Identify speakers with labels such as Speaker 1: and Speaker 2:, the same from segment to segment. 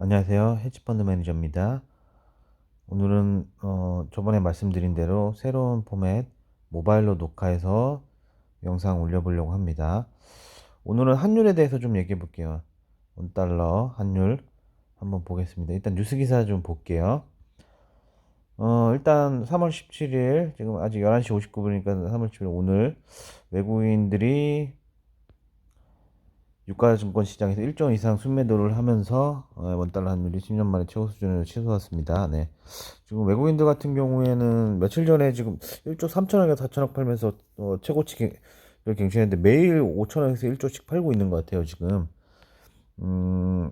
Speaker 1: 안녕하세요. 헤지펀드 매니저입니다. 오늘은 어, 저번에 말씀드린 대로 새로운 포맷 모바일로 녹화해서 영상 올려보려고 합니다. 오늘은 환율에 대해서 좀 얘기해 볼게요. 원달러 환율 한번 보겠습니다. 일단 뉴스 기사 좀 볼게요. 어, 일단 3월 17일 지금 아직 11시 59분이니까 3월 17일 오늘 외국인들이 유가증권 시장에서 일정 이상 순매도를 하면서 어, 원달러 환율이 10년 만에 최고 수준을 치솟았습니다. 네. 지금 외국인들 같은 경우에는 며칠 전에 지금 1조 3천억에서 4천억 팔면서 어, 최고치를 갱신했는데 매일 5천억에서 1조씩 팔고 있는 것 같아요. 지금 음,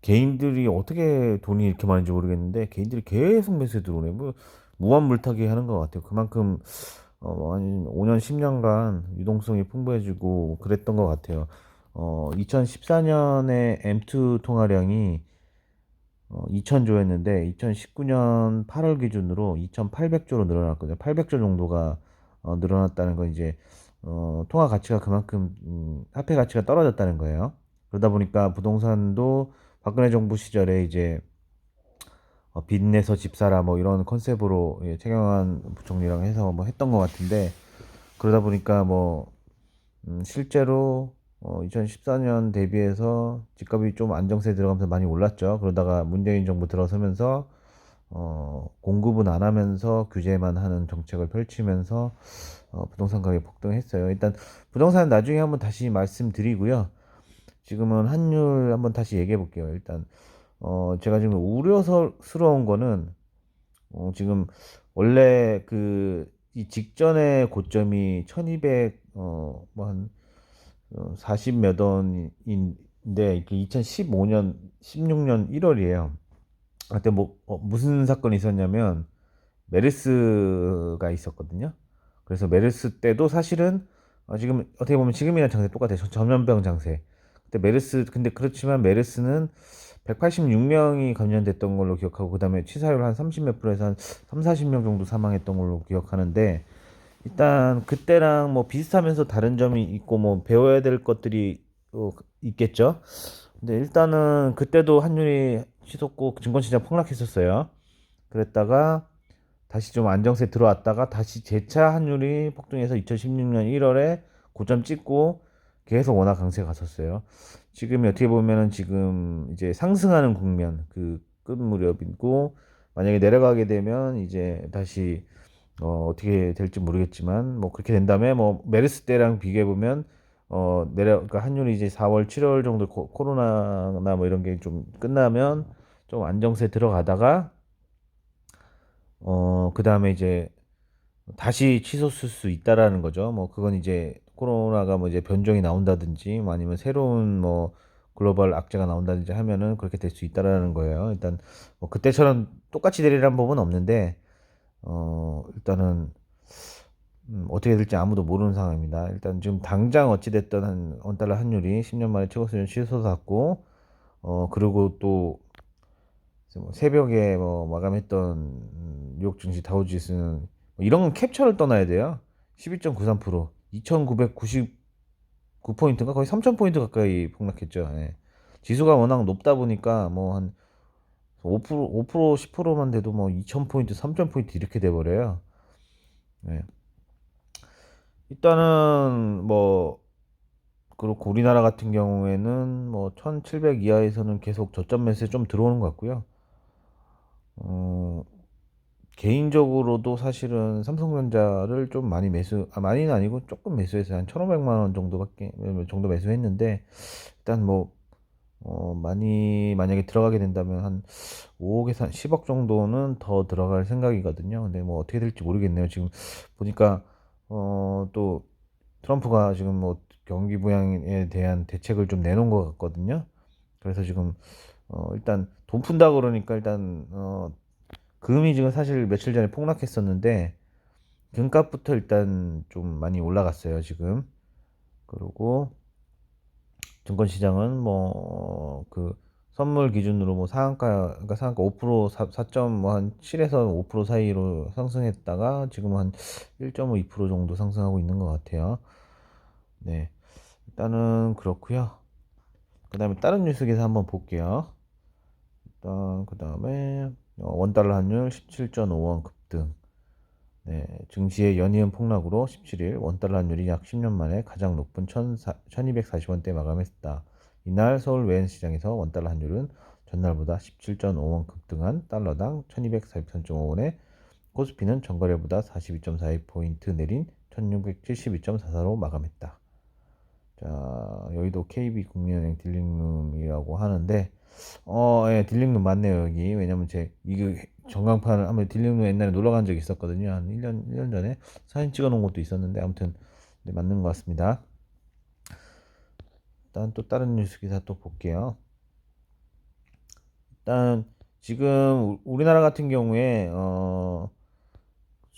Speaker 1: 개인들이 어떻게 돈이 이렇게 많은지 모르겠는데 개인들이 계속 매수에 들어오네. 뭐 무한 물타기 하는 것 같아요. 그만큼 어, 한 5년 10년간 유동성이 풍부해지고 그랬던 것 같아요. 어, 2014년에 M2 통화량이 어, 2000조였는데 2019년 8월 기준으로 2800조로 늘어났거든요. 800조 정도가 어, 늘어났다는 건 이제 어, 통화 가치가 그만큼 음, 화폐 가치가 떨어졌다는 거예요. 그러다 보니까 부동산도 박근혜 정부 시절에 이제 어, 빚내서 집 사라 뭐 이런 컨셉으로 예, 최경환 부총리랑 해서 뭐 했던 것 같은데 그러다 보니까 뭐 음, 실제로 어, 2014년 대비해서 집값이 좀 안정세에 들어가면서 많이 올랐죠. 그러다가 문재인 정부 들어서면서 어, 공급은 안 하면서 규제만 하는 정책을 펼치면서 어, 부동산 가격이 폭등했어요. 일단 부동산 나중에 한번 다시 말씀드리고요. 지금은 환율 한번 다시 얘기해 볼게요. 일단 어, 제가 지금 우려스러운 거는 어, 지금 원래 그 이 직전의 고점이 1200 어, 뭐한 40몇 원인데 2015년 16년 1월이에요. 그때 뭐 어, 무슨 사건이 있었냐면 메르스가 있었거든요. 그래서 메르스 때도 사실은 어, 지금 어떻게 보면 지금이랑 장세 똑같아요. 전염병 장세. 그때 메르스 근데 그렇지만 메르스는 186명이 감염됐던 걸로 기억하고 그다음에 치사율 한 30몇 프로에서 한 3, 40명 정도 사망했던 걸로 기억하는데 일단 그때랑 뭐 비슷하면서 다른 점이 있고 뭐 배워야 될 것들이 어, 있겠죠. 근데 일단은 그때도 환율이 치솟고 증권시장 폭락했었어요. 그랬다가 다시 좀 안정세 들어왔다가 다시 재차 환율이 폭등해서 2016년 1월에 고점 찍고 계속 워낙 강세 갔었어요. 지금이 어떻게 보면은 지금 이제 상승하는 국면 그 끝 무렵이고 만약에 내려가게 되면 이제 다시 어, 어떻게 될지 모르겠지만 뭐 그렇게 된 다음에 뭐 메르스 때랑 비교해 보면 어 내려 그러니까 환율이 이제 4월 7월 정도 코, 코로나나 뭐 이런 게 좀 끝나면 좀 안정세 들어가다가 어 그다음에 이제 다시 치솟을 수 있다라는 거죠. 뭐 그건 이제 코로나가 뭐 이제 변종이 나온다든지 뭐 아니면 새로운 뭐 글로벌 악재가 나온다든지 하면은 그렇게 될 수 있다라는 거예요. 일단 뭐 그때처럼 똑같이 되리라는 법은 없는데 어, 일단은 음, 어떻게 될지 아무도 모르는 상황입니다. 일단 지금 당장 어찌됐든 한 원달러 환율이 10년 만에 최고 수준 치솟았고, 어, 그리고 또뭐 새벽에 뭐 마감했던 음, 뉴욕 증시 다우지수는 뭐 이런 건 캡처를 떠나야 돼요. 12.93%, 2,999포인트인가 거의 3,000포인트 가까이 폭락했죠. 예. 지수가 워낙 높다 보니까 뭐 한 5% 5% 10%만 돼도 뭐 2,000포인트, 3,000포인트 이렇게 돼 버려요. 네. 일단은 뭐 그렇고 우리나라 같은 경우에는 뭐 1,700 이하에서는 계속 저점 매수에 좀 들어오는 것 같고요. 어, 개인적으로도 사실은 삼성전자를 좀 많이 매수, 아, 많이는 아니고 조금 매수해서 한 1,500만 원 정도밖에 정도 매수했는데 일단 뭐 어, 많이 만약에 들어가게 된다면 한 5억에서 한 10억 정도는 더 들어갈 생각이거든요. 근데 뭐 어떻게 될지 모르겠네요. 지금 보니까 어, 또 트럼프가 지금 뭐 경기 부양에 대한 대책을 좀 내놓은 것 같거든요. 그래서 지금 어, 일단 돈 푼다 그러니까 일단 어, 금이 지금 사실 며칠 전에 폭락했었는데 금값부터 일단 좀 많이 올라갔어요, 지금. 그리고 증권 시장은 뭐 그 선물 기준으로 뭐 상한가 그러니까 상한가 5% 4, 4.한 7에서 5% 사이로 상승했다가 지금 한 1.5, 2% 정도 상승하고 있는 것 같아요. 네. 일단은 그렇고요. 그 다음에 다른 뉴스 기사 한번 볼게요. 일단 그 다음에 어, 원달러 환율 17.5원 급등. 네, 증시의 연이은 폭락으로 17일 원달러 환율이 약 10년 만에 가장 높은 1240원대 마감했다. 이날 서울 외환 시장에서 원달러 환율은 전날보다 17.5원 급등한 달러당 1243.5원에 코스피는 전거래보다 42.42포인트 내린 1672.44로 마감했다. 자, 여기도 KB 국민은행 딜링룸이라고 하는데, 어, 예, 딜링룸 맞네요, 여기. 왜냐면 제, 이거 전광판을 한번 딜링룸 옛날에 놀러 간 적이 있었거든요. 한 1년, 1년 전에. 사진 찍어 놓은 것도 있었는데, 아무튼, 네, 맞는 것 같습니다. 일단 또 다른 뉴스 기사 또 볼게요. 일단, 지금 우리나라 같은 경우에, 어,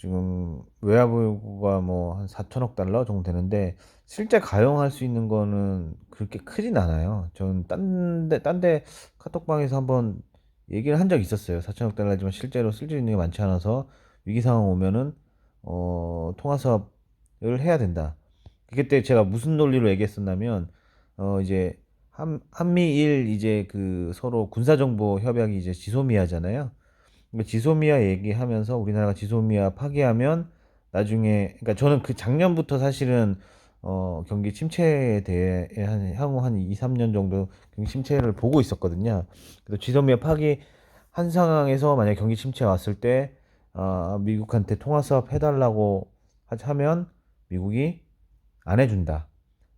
Speaker 1: 지금 외화보유고가 뭐 한 4천억 달러 정도 되는데 실제 가용할 수 있는 거는 그렇게 크진 않아요. 저는 딴데 딴 데 카톡방에서 한번 얘기를 한 적 있었어요. 4천억 달러지만 실제로 쓸 수 있는 게 많지 않아서 위기 상황 오면은 어 통화 사업을 해야 된다. 그때 제가 무슨 논리로 얘기했었냐면 어 이제 한 한미일 이제 그 서로 군사 정보 협약이 이제 지소미아잖아요. 그러니까 지소미아 얘기하면서 우리나라가 지소미아 파기하면 나중에 그러니까 저는 그 작년부터 사실은 어 경기 침체에 대해 한 향후 한 2, 3년 정도 경기 침체를 보고 있었거든요. 그래서 지소미아 파기 한 상황에서 만약 경기 침체 왔을 때 어, 미국한테 통화 사업 해달라고 하면 미국이 안 해준다.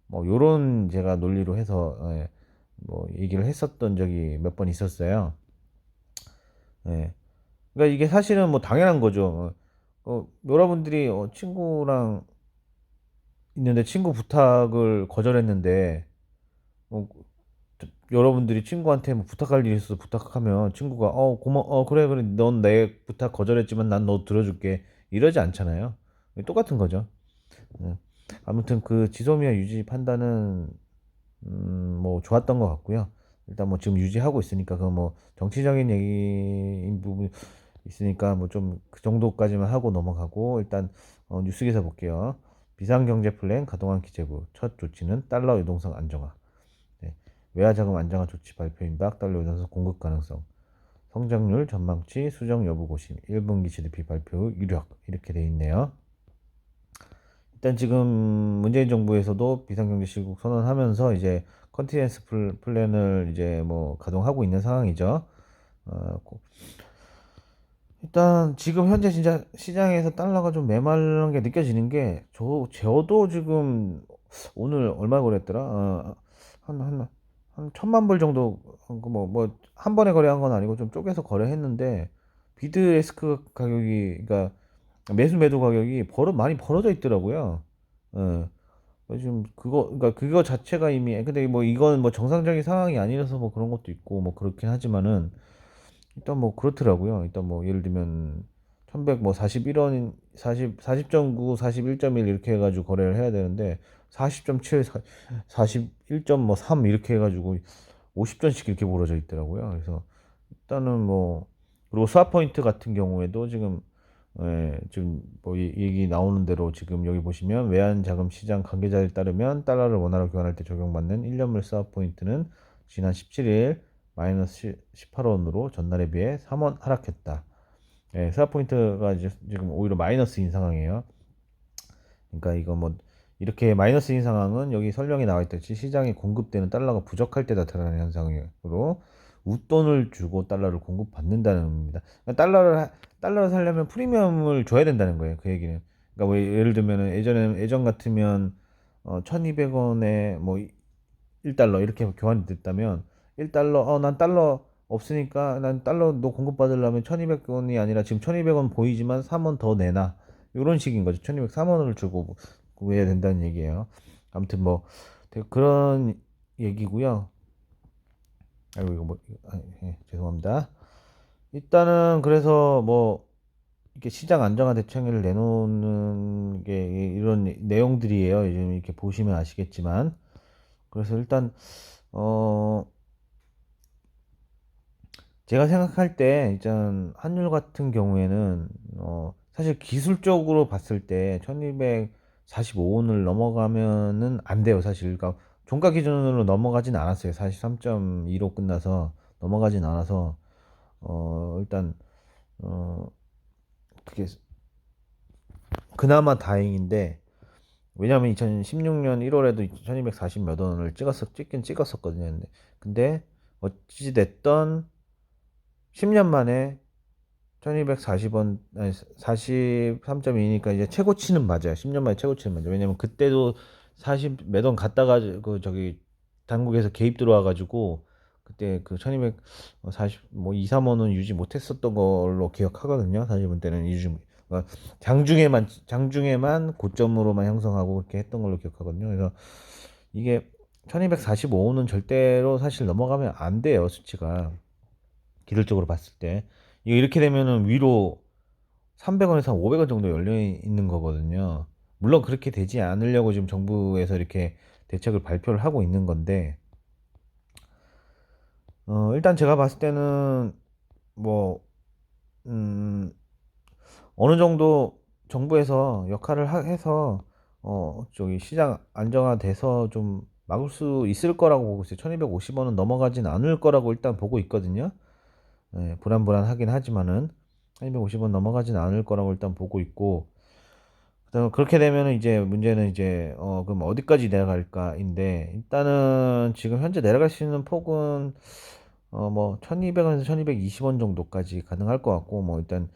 Speaker 1: 뭐 요런 제가 논리로 해서 예, 뭐 얘기를 했었던 적이 몇 번 있었어요. 예. 그러니까 이게 사실은 뭐 당연한 거죠. 어, 어, 여러분들이 어, 친구랑 있는데 친구 부탁을 거절했는데 어, 여러분들이 친구한테 뭐 부탁할 일이 있어서 부탁하면 친구가 어 고마 어 그래 그래 넌 내 부탁 거절했지만 난 너 들어줄게 이러지 않잖아요. 똑같은 거죠. 네. 아무튼 그 지소미아 유지 판단은 음, 뭐 좋았던 것 같고요. 일단 뭐 지금 유지하고 있으니까 그 뭐 정치적인 얘기인 부분 있으니까 뭐 좀 그 정도까지만 하고 넘어가고 일단 어, 뉴스 기사 볼게요. 비상경제 플랜 가동한 기재부 첫 조치는 달러 유동성 안정화. 네. 외화 자금 안정화 조치 발표 임박 달러 유동성 공급 가능성. 성장률 전망치 수정 여부 고심 1분기 GDP 발표 유력 이렇게 돼 있네요. 일단 지금 문재인 정부에서도 비상경제 시국 선언하면서 이제 컨티넨스 플랜을 이제 뭐 가동하고 있는 상황이죠. 어, 일단 지금 현재 진짜 시장에서 달러가 좀 메마른 게 느껴지는 게 저 저도 지금 오늘 얼마 거래했더라? 어, 한한 한 천만 불 정도 뭐 뭐 한 번에 거래한 건 아니고 좀 쪼개서 거래했는데 비드 에스크 가격이 그러니까 매수 매도 가격이 벌어 많이 벌어져 있더라고요. 예. 지금 그거 그러니까 그거 자체가 이미 근데 뭐 이건 뭐 정상적인 상황이 아니라서 뭐 그런 것도 있고 뭐 그렇긴 하지만은 일단 뭐 그렇더라고요. 일단 뭐 예를 들면 1100뭐 41원 40 40.9 41.1 이렇게 해 가지고 거래를 해야 되는데 40.7 41.3뭐 이렇게 해 가지고 50전씩 이렇게 벌어져 있더라고요. 그래서 일단은 뭐 그리고 스왑 포인트 같은 경우에도 지금 예, 지금 뭐 얘기 나오는 대로 지금 여기 보시면 외환 자금 시장 관계자에 따르면 달러를 원화로 교환할 때 적용받는 1년물 스왑 포인트는 지난 17일 마이너스 18원으로 전날에 비해 3원 하락했다. 예, 스왑 포인트가 지금 오히려 마이너스인 상황이에요. 그러니까 이거 뭐 이렇게 마이너스인 상황은 여기 설명이 나와 있듯이 시장에 공급되는 달러가 부족할 때 나타나는 현상으로 웃돈을 주고 달러를 공급받는다는 겁니다. 그러니까 달러를 달러를 살려면 프리미엄을 줘야 된다는 거예요. 그 얘기는. 그러니까 뭐 예를 들면은 예전에 예전 같으면 어 1200원에 뭐 1달러 이렇게 교환이 됐다면 1달러 어 난 달러 없으니까 난 달러 너 공급 받으려면 1200원이 아니라 지금 1200원 보이지만 3원 더 내놔. 이런 식인 거죠. 1203원을 주고 구해야 된다는 얘기예요. 아무튼 뭐 그런 얘기고요. 아이고 이거 뭐 아, 예, 죄송합니다. 일단은 그래서 뭐 이렇게 시장 안정화 대책을 내놓는 게 이런 내용들이에요. 지금 이렇게 보시면 아시겠지만 그래서 일단 어 제가 생각할 때 일단 환율 같은 경우에는 어 사실 기술적으로 봤을 때 1245원을 넘어가면은 안 돼요, 사실. 그러니까 종가 기준으로 넘어가진 않았어요. 43.2로 끝나서 넘어가진 않아서 어 일단 어 그게 그나마 다행인데 왜냐면 2016년 1월에도 1240 몇 원을 찍었어 찍긴 찍었었거든요. 근데 어찌 됐던 10년 만에 1240원 아니 43.2니까 이제 최고치는 맞아요. 10년 만에 최고치는 맞아요. 왜냐면 그때도 40 몇 원 갔다가 그 저기 당국에서 개입 들어와 가지고 그때 그 1240, 뭐 2, 3원은 유지 못했었던 걸로 기억하거든요. 사실 그때는 유지, 그러니까 장중에만, 장중에만 고점으로만 형성하고 그렇게 했던 걸로 기억하거든요. 그래서 이게 1245원은 절대로 사실 넘어가면 안 돼요, 수치가. 기술적으로 봤을 때. 이렇게 되면은 위로 300원에서 500원 정도 열려 있는 거거든요. 물론 그렇게 되지 않으려고 지금 정부에서 이렇게 대책을 발표를 하고 있는 건데, 어, 일단 제가 봤을 때는 뭐, 음, 어느 정도 정부에서 역할을 하, 해서, 어, 저기 시장 안정화돼서 좀 막을 수 있을 거라고 보고 있어요. 1250원은 넘어가진 않을 거라고 일단 보고 있거든요. 예, 불안불안하긴 하지만은 1250원 넘어가진 않을 거라고 일단 보고 있고, 그다음 그렇게 되면은 이제 문제는 이제 어 그럼 어디까지 내려갈까인데 일단은 지금 현재 내려갈 수 있는 폭은 어 뭐 1200원에서 1220원 정도까지 가능할 것 같고 뭐 일단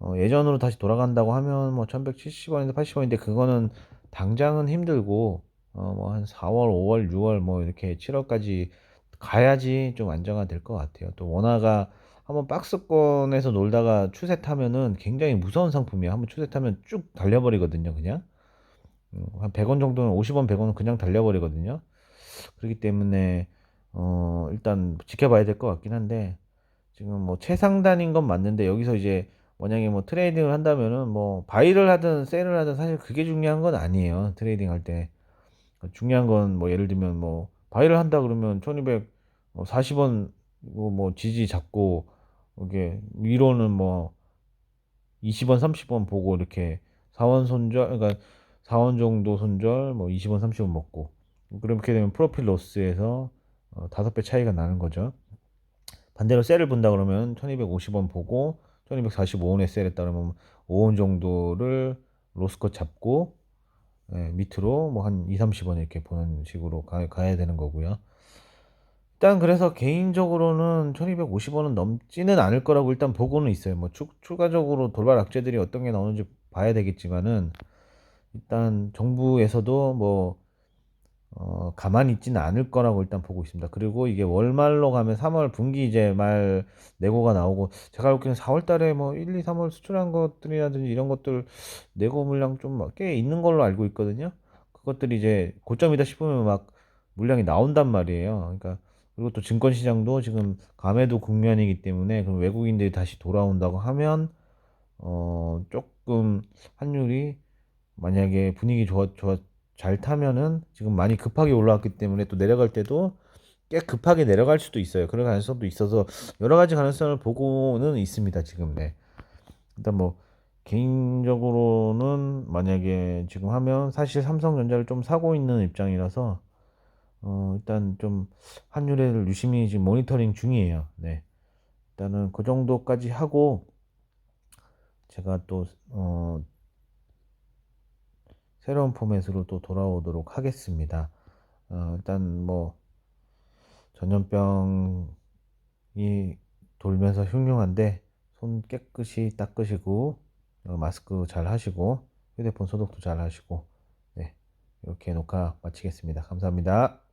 Speaker 1: 어 예전으로 다시 돌아간다고 하면 뭐 1170원에서 80원인데 그거는 당장은 힘들고 어 뭐 한 4월, 5월, 6월 뭐 이렇게 7월까지 가야지 좀 안정화 될 것 같아요. 또 원화가 한번 박스권에서 놀다가 추세 타면은 굉장히 무서운 상품이야. 한번 추세 타면 쭉 달려버리거든요, 그냥. 음, 한 100원 정도는 50원, 100원은 그냥 달려버리거든요. 그렇기 때문에 어, 일단 지켜봐야 될 것 같긴 한데 지금 뭐 최상단인 건 맞는데 여기서 이제 만약에 뭐 트레이딩을 한다면은 뭐 바이를 하든 셀을 하든 사실 그게 중요한 건 아니에요. 트레이딩 할 때. 중요한 건 뭐 예를 들면 뭐 바이를 한다 그러면 1240원 뭐 지지 잡고 이게 위로는 뭐 20원, 30원 보고 이렇게 4원 손절, 그러니까 4원 정도 손절, 뭐 20원, 30원 먹고 그렇게 되면 프로필 로스에서 어, 5배 차이가 나는 거죠. 반대로 셀을 본다 그러면 1250원 보고 1245원에 셀했다 그러면 5원 정도를 로스컷 잡고 예, 밑으로 뭐 한 2, 30원 이렇게 보는 식으로 가, 가야 되는 거고요. 일단 그래서 개인적으로는 1250원은 넘지는 않을 거라고 일단 보고는 있어요. 뭐 추, 추가적으로 돌발 악재들이 어떤 게 나오는지 봐야 되겠지만은 일단 정부에서도 뭐 어, 가만히 있지는 않을 거라고 일단 보고 있습니다. 그리고 이게 월말로 가면 3월 분기 이제 말 내고가 나오고 제가 알기로는 4월 달에 뭐 1, 2, 3월 수출한 것들이라든지 이런 것들 내고 물량 좀 꽤 있는 걸로 알고 있거든요. 그것들이 이제 고점이다 싶으면 막 물량이 나온단 말이에요. 그러니까 그리고 또 증권 시장도 지금 감에도 국면이기 때문에 그럼 외국인들이 다시 돌아온다고 하면 어 조금 환율이 만약에 분위기 좋아 좋아 잘 타면은 지금 많이 급하게 올라왔기 때문에 또 내려갈 때도 꽤 급하게 내려갈 수도 있어요. 그런 가능성도 있어서 여러 가지 가능성을 보고는 있습니다. 지금 네. 일단 뭐 개인적으로는 만약에 지금 하면 사실 삼성전자를 좀 사고 있는 입장이라서 어 일단 좀 환율을 유심히 지금 모니터링 중이에요. 네. 일단은 그 정도까지 하고 제가 또 어 새로운 포맷으로 또 돌아오도록 하겠습니다. 어, 일단 뭐 전염병이 돌면서 흉흉한데 손 깨끗이 닦으시고 어, 마스크 잘 하시고 휴대폰 소독도 잘 하시고 네 이렇게 녹화 마치겠습니다. 감사합니다.